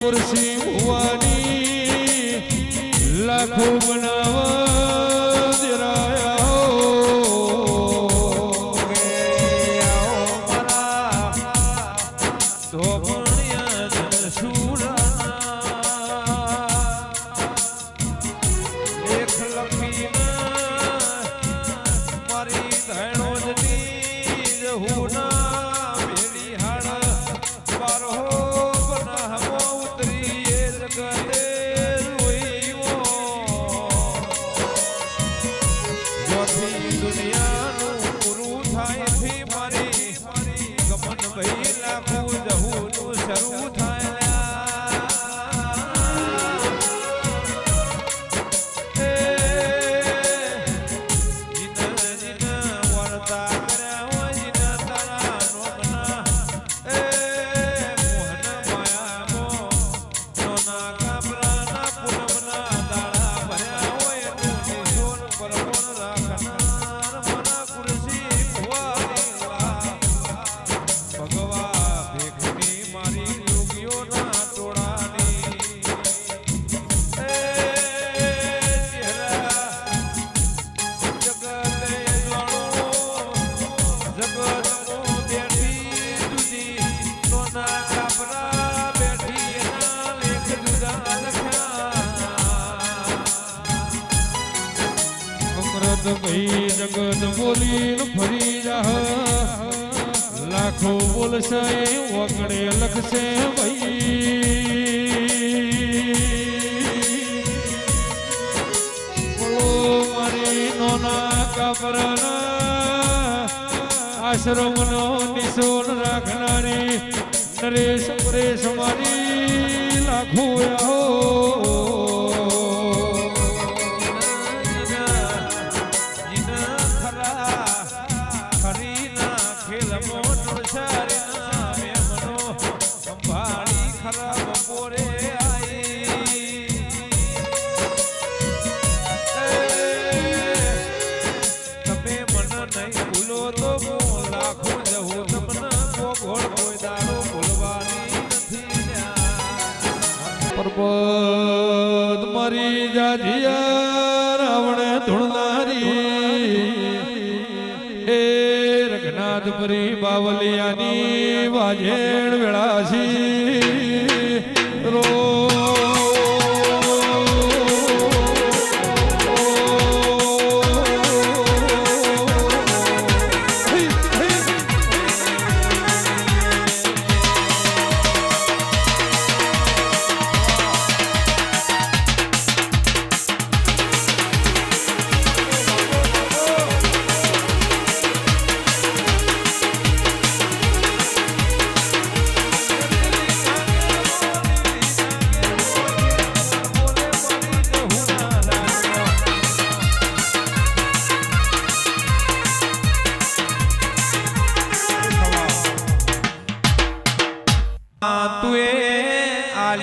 ખુરશી ભુવાની લાખો બનાવ અમૃત ભાઈ, જગત બોલીને ફરી જાહ લાખો બોલશે, વગડે લખશે ભાઈ. બોલો મારી નોના કાપરના આશ્રમનો નિશોન રાખનારી નરેશ પરેશ મારી લાખો આહો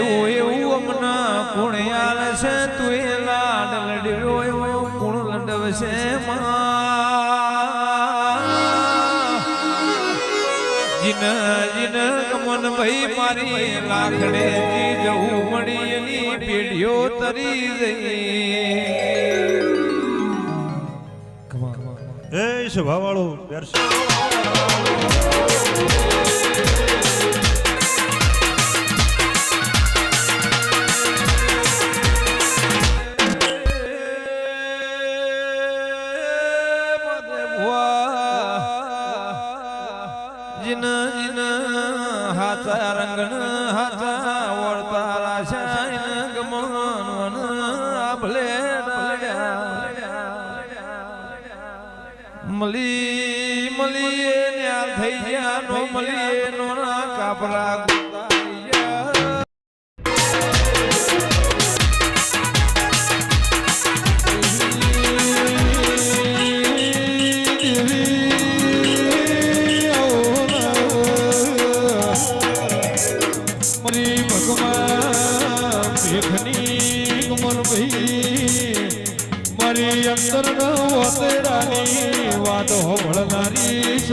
આલ્યું એવું અમના કોણે આલ છે એ લાડ લડ્યો એવો કોણ લડવશે જીન જીન ગમન ભાઈ મારી લાખડે જી જવું મળી એની પેઢીઓ તરી જઈ. એ સભાવાળો મલી એ ન્યા થઈ ગયા નો એ નો ના કાપરા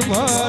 Baba.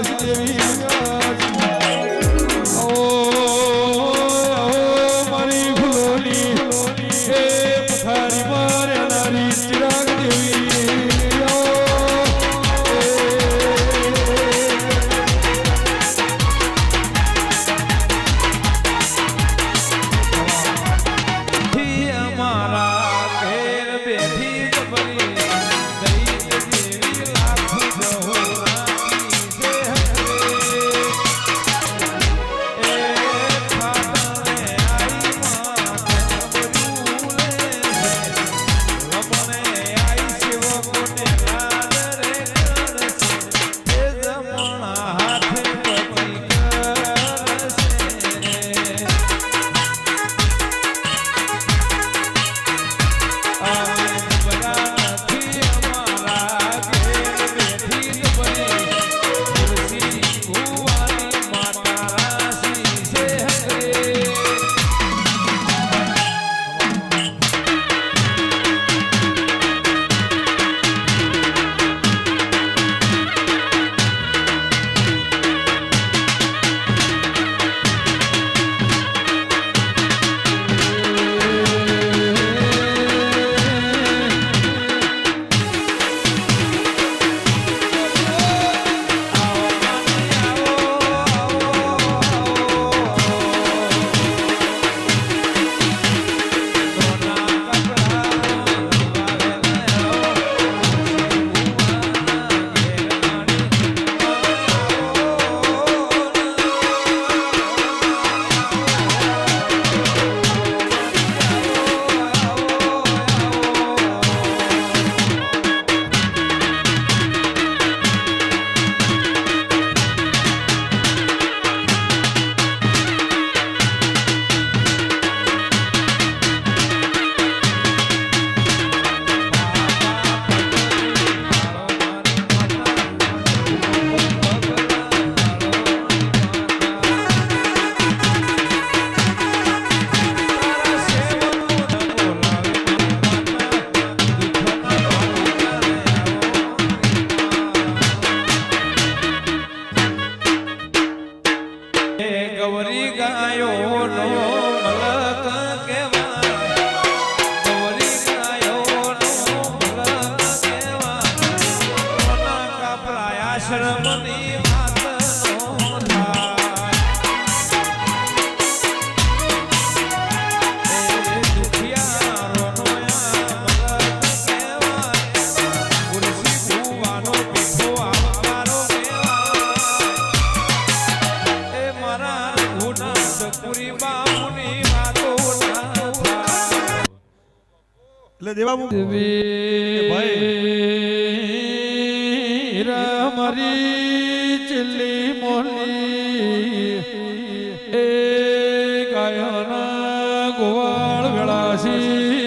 મોલી એ ગાયના ગોવાળ વેળાસી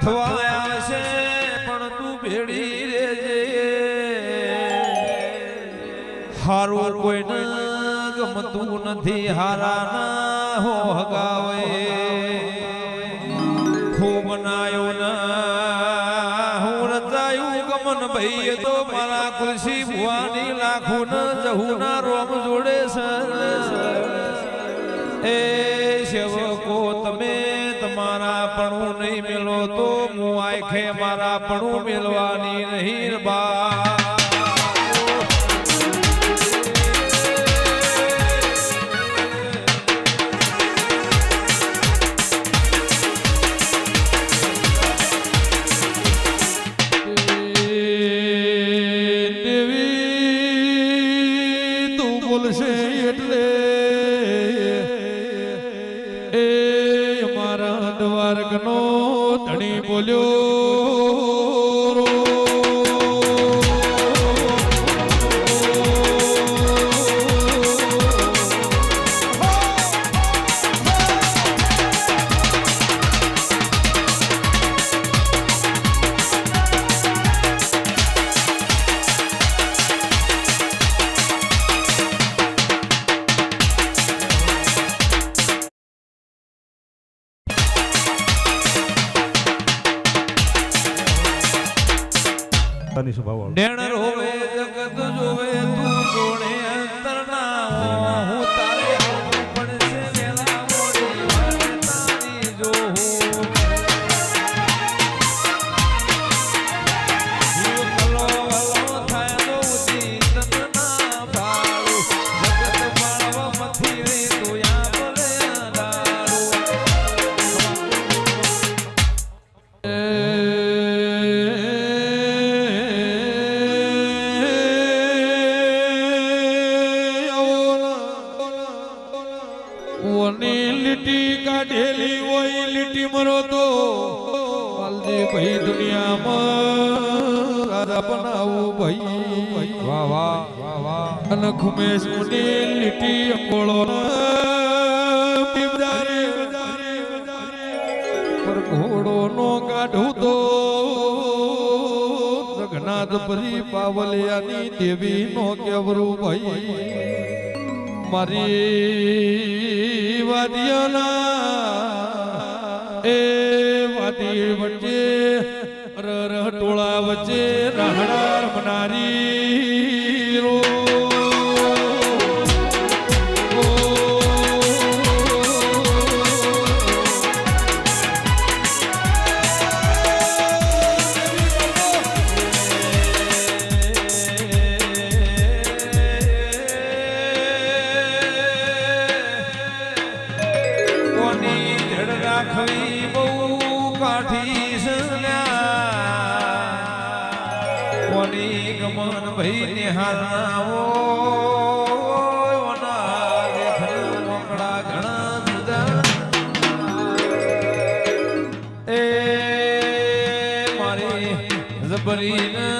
કથવાયા છે. હારું કોઈને ગમતું નથી હારાના હો હગાવે. ખૂબ નાયો ના, હું રચાયું ગમન ભાઈ તો મારા કુલસી ભુવાની લાખો ન જહું ના રોમ જોડે સર. એ સેવકો તમે તમારા પણું નહીં મેલો તો હું આખે મારા પણું મેલવાની નહીં બા. તાની સ્વભાવ વાળો. જગત જોવે તું જોડે બનાવું ભાઈ. વાહ વાહ વાહ ઘોડો નો કાઢું તો જગન્નાથ પરી પાવલિયાની દેવી નો કેવરું ભાઈ. મારી વાદિયાના એ વાદી વચ્ચે રર વચ્ચે એ મારી જબરીને